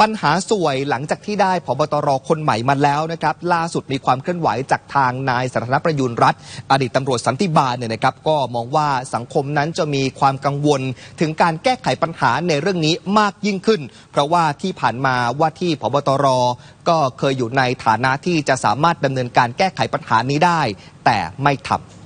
ปัญหาสวยหลังจากที่ได้ผบตรคนใหม่มาแล้วนะครับ ล่าสุดมีความเคลื่อนไหวจากทางนายสันทนประยุนรัฐ อดีตตำรวจสันติบาลเนี่ยนะครับ ก็มองว่าสังคมนั้นจะมีความกังวล ถึงการแก้ไขปัญหาในเรื่องนี้มากยิ่งขึ้น เพราะว่าที่ผ่านมาว่าที่ผบตรก็เคยอยู่ในฐานะที่จะสามารถดำเนินการแก้ไขปัญหานี้ได้ แต่ไม่ทำ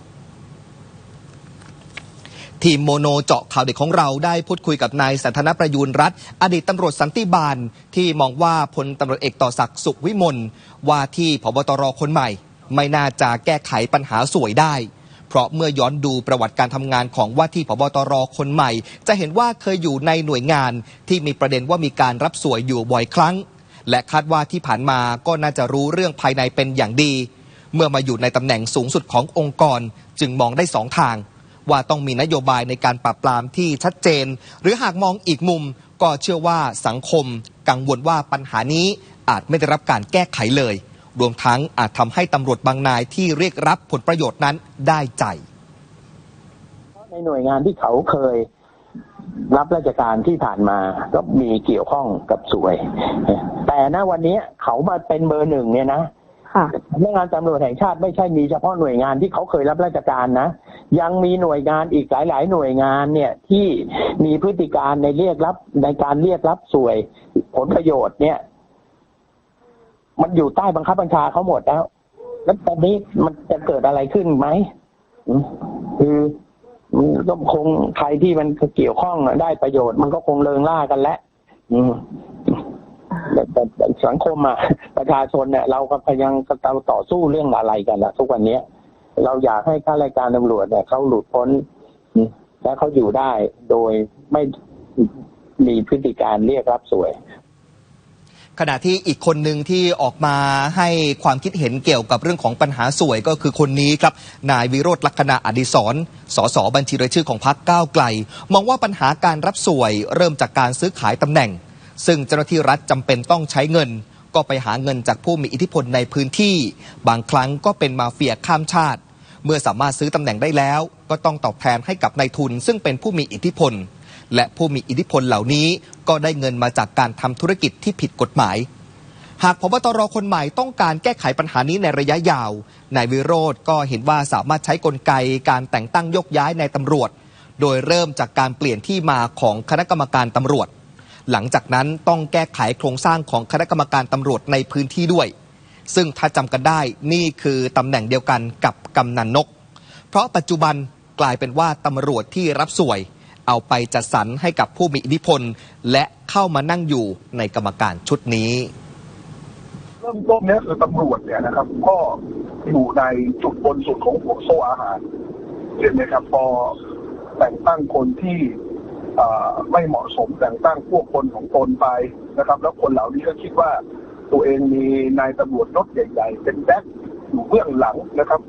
ทีมโมโนเจาะข่าวเด็กของเราได้พูดคุยกับนายสันทนประยูนรัฐ อดีตตำรวจสันติบาล ที่มองว่าพลตำรวจเอกต่อศักดิ์สุขวิมลว่าที่พบตรคนใหม่ ไม่น่าจะแก้ไขปัญหาสวยได้ เพราะเมื่อย้อนดูประวัติการทำงานของว่าที่พบตรคนใหม่ จะเห็นว่าเคยอยู่ในหน่วยงานที่มีประเด็นว่ามีการรับสวยอยู่บ่อยครั้ง และคาดว่าที่ผ่านมาก็น่าจะรู้เรื่องภายในเป็นอย่างดี เมื่อมาอยู่ในตำแหน่งสูงสุดขององค์กรจึงมองได้สองทาง ว่าต้องมีนโยบายในการปราบปรามที่ชัดเจน หรือหากมองอีกมุมก็เชื่อว่าสังคมกังวลว่าปัญหานี้อาจไม่ได้รับการแก้ไขเลย รวมทั้งอาจทำให้ตำรวจบางนายที่เรียกรับผลประโยชน์นั้นได้ใจในหน่วยงานที่เขาเคยรับราชการที่ผ่านมาก็มีเกี่ยวข้องกับสวย แต่ณวันนี้เขามาเป็นเบอร์หนึ่งเนี่ยนะ ค่ะสำนักงานตำรวจแห่งชาติไม่ใช่มีเฉพาะหน่วยงานที่เขาเคยรับราชการนะ ยังมีหน่วยงานอีกหลาย ๆ หน่วยงานเนี่ยที่มีพฤติการในเรียกรับในการเรียกรับสวยผลประโยชน์เนี่ย มันอยู่ใต้บังคับบัญชาเขาหมดแล้ว แล้วตอนนี้มันจะเกิดอะไรขึ้นไหมคือก็คงใครที่มันเกี่ยวข้องได้ประโยชน์ มันก็คงเลิงล่ากันแล้วอืม สังคมอะประชาชนเนี่ย เราก็พยายามเราต่อสู้เรื่องอะไรกันละทุกวันเนี้ย เราอยากให้ข้าราชการตำรวจเนี่ยเขาหลุดพ้นและเขาอยู่ได้โดยไม่มีพฤติการเรียกรับสวย ขณะที่อีกคนหนึ่งที่ออกมาให้ความคิดเห็นเกี่ยวกับเรื่องของปัญหาสวยก็คือคนนี้ครับ นายวิโรธลักษณะอดิศรสสบัญชีรายชื่อของพรรคก้าวไกล มองว่าปัญหาการรับสวยเริ่มจากการซื้อขายตำแหน่ง ซึ่งเจ้าหน้าที่รัฐจำเป็นต้องใช้เงิน ก็ไปหาเงินจากผู้มีอิทธิพลในพื้นที่ บางครั้งก็เป็นมาเฟียข้ามชาติ เมื่อสามารถซื้อตำแหน่งได้แล้ว ก็ต้องตอบแทนให้กับนายทุน ซึ่งเป็นผู้มีอิทธิพล และผู้มีอิทธิพลเหล่านี้ก็ได้เงินมาจากการทำธุรกิจที่ผิดกฎหมายหากพบตรคนใหม่ต้องการแก้ไขปัญหานี้ในระยะยาว นายวิโรธก็เห็นว่าสามารถใช้กลไกการแต่งตั้งยกย้ายในตำรวจ โดยเริ่มจากการเปลี่ยนที่มาของคณะกรรมการตำรวจ หลังจากนั้นต้องแก้ไขโครงสร้างของคณะกรรมการตำรวจในพื้นที่ด้วย ซึ่งถ้าจำกันได้นี่คือตำแหน่งเดียวกันกับกำนันนก เพราะปัจจุบันกลายเป็นว่าตำรวจที่รับสวย เอาไปจัดสรรให้กับผู้มีอิทธิพล และเข้ามานั่งอยู่ในกรรมการชุดนี้ เริ่มต้นเนี้ยคือตำรวจเนี่ยนะครับ ก็อยู่ในจุดบนสุดของห่วงโซ่อาหารเห็นไหมครับพอแต่งตั้งคนที่ ไม่เหมาะสมแต่งตั้งพวกคนของตนไปนะครับ แล้วคนเหล่านี้ก็คิดว่าตัวเองมีนายตำรวจยศใหญ่ ๆ เป็นแบ็คอยู่เบื้องหลังนะครับ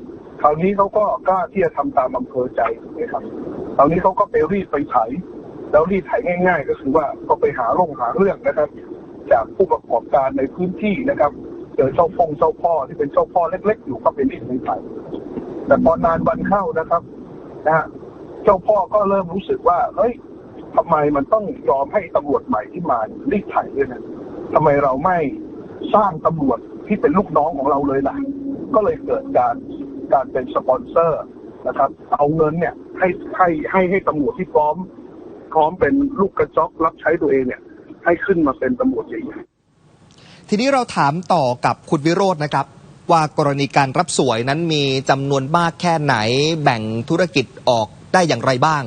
คราวนี้เขาก็กล้าที่จะทำตามอำเภอใจถูกไหมครับคราวนี้เขาก็ไปรีดไปไถแล้วรีดไถง่าย ๆ ก็คือว่าก็ไปหาร่องหาเรื่องนะครับ จากผู้ประกอบการในพื้นที่นะครับเจอเจ้าพงเจ้าพ่อที่เป็นเจ้าพ่อเล็ก ๆ อยู่ก็เป็นรีดไปไถแต่พอนานวันเข้านะครับนะฮะเจ้าพ่อก็เริ่มรู้สึกว่าเฮ้ย ทำไมมันต้องยอมให้ตำรวจใหม่ที่มารีดไถด้วยนะทำไมเราไม่สร้างตำรวจที่เป็นลูกน้องของเราเลยล่ะ ก็เลยเกิดการการเป็นสปอนเซอร์นะครับ เอาเงินเนี่ยให้ให้ให้ให้ตำรวจที่พร้อม พร้อมเป็นลูกกระจอกรับใช้ตัวเองเนี่ย ให้ขึ้นมาเป็นตำรวจใหญ่ทีนี้เราถามต่อกับคุณวิโรจน์นะครับ ว่ากรณีการรับสวยนั้นมีจำนวนมากแค่ไหน แบ่งธุรกิจออกได้อย่างไรบ้าง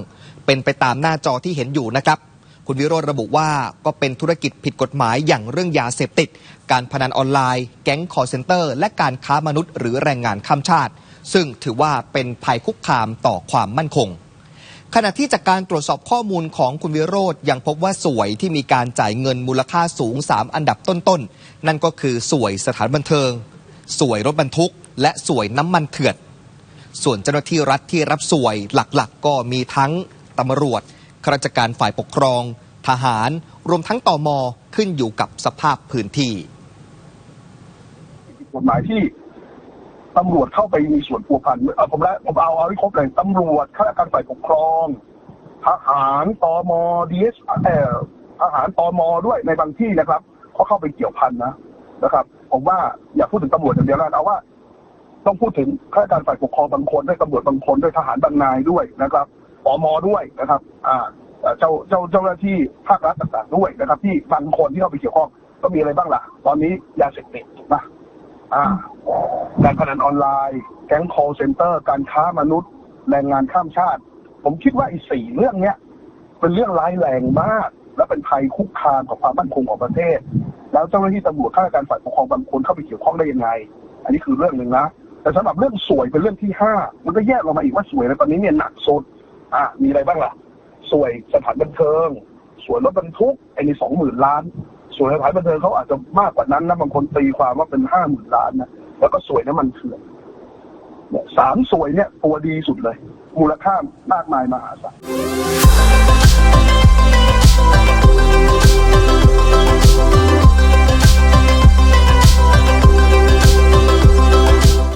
เป็นไปตามหน้าจอที่เห็นอยู่นะครับ คุณวิโรจน์ระบุว่าก็เป็นธุรกิจผิดกฎหมายอย่างเรื่องยาเสพติด การพนันออนไลน์ แก๊งคอร์เซนเตอร์ และการค้ามนุษย์หรือแรงงานข้ามชาติ ซึ่งถือว่าเป็นภัยคุกคามต่อความมั่นคงขณะที่จากการตรวจสอบข้อมูลของคุณวิโรธยังพบว่าสวยที่มีการจ่ายเงินมูลค่าสูง 3 อันดับต้นๆ นั่นก็คือสวยสถานบันเทิง สวยรถบรรทุก และสวยน้ำมันเถื่อน ส่วนเจ้าหน้าที่รัฐที่รับสวยหลักๆก็มีทั้ง ตำรวจข้าราชการฝ่ายปกครอง ทหาร รวมทั้งตอมอขึ้นอยู่กับสภาพพื้นที่กฎหมายที่ตำรวจเข้าไปมีส่วนพัวพันเออผมแล้วผมเอาเอาให้ครบเลยตำรวจข้าราชการฝ่ายปกครองทหารตมดีเอสเอ่อทหารตมด้วยในบางที่นะครับเขาเข้าไปเกี่ยวพันนะนะครับ ผมว่าอย่าพูดถึงตำรวจอย่างเดียวแล้วเอาว่า ต้องพูดถึงข้าราชการฝ่ายปกครองบางคนด้วยตำรวจบางคนด้วยทหารบางนายด้วยนะครับ ปมอด้วยนะครับอ่าเจ้าเจ้าเจ้าหน้าที่ภาครัฐต่างๆด้วยนะครับ ที่บางคนที่เข้าไปเกี่ยวข้องก็มีอะไรบ้างล่ะ ตอนนี้ยาเสพติดถูกปะอ่าการพนันออนไลน์ แก๊ง call center การค้ามนุษย์ แรงงานข้ามชาติ ผมคิดว่าไอ้สี่เรื่องเนี้ยเป็นเรื่องร้ายแรงมาก และเป็นภัยคุกคามต่อความมั่นคงของประเทศ แล้วเจ้าหน้าที่ตำรวจข้าราชการฝ่ายปกครองบางคนเข้าไปเกี่ยวข้องได้ยังไง อันนี้คือเรื่องหนึ่งนะแต่สำหรับเรื่องสวยเป็นเรื่องที่ห้ามันก็แยกลงมาอีกว่าสวยแล้วตอนนี้เนี่ยหนักสุด อะมีอะไรบ้างล่ะสวยสถานบันเทิงสวนรถบรรทุกไอ้นี่สองหมื่นล้านสวยสถานบันเทิงเขาอาจจะมากกว่านั้นนะบางคนตีความว่าเป็นห้าหมื่นล้านนะแล้วก็สวยน้ำมันเถื่อนเนี่ยสามสวยเนี่ยตัวดีสุดเลย มูลค่ามากมายมหาศาล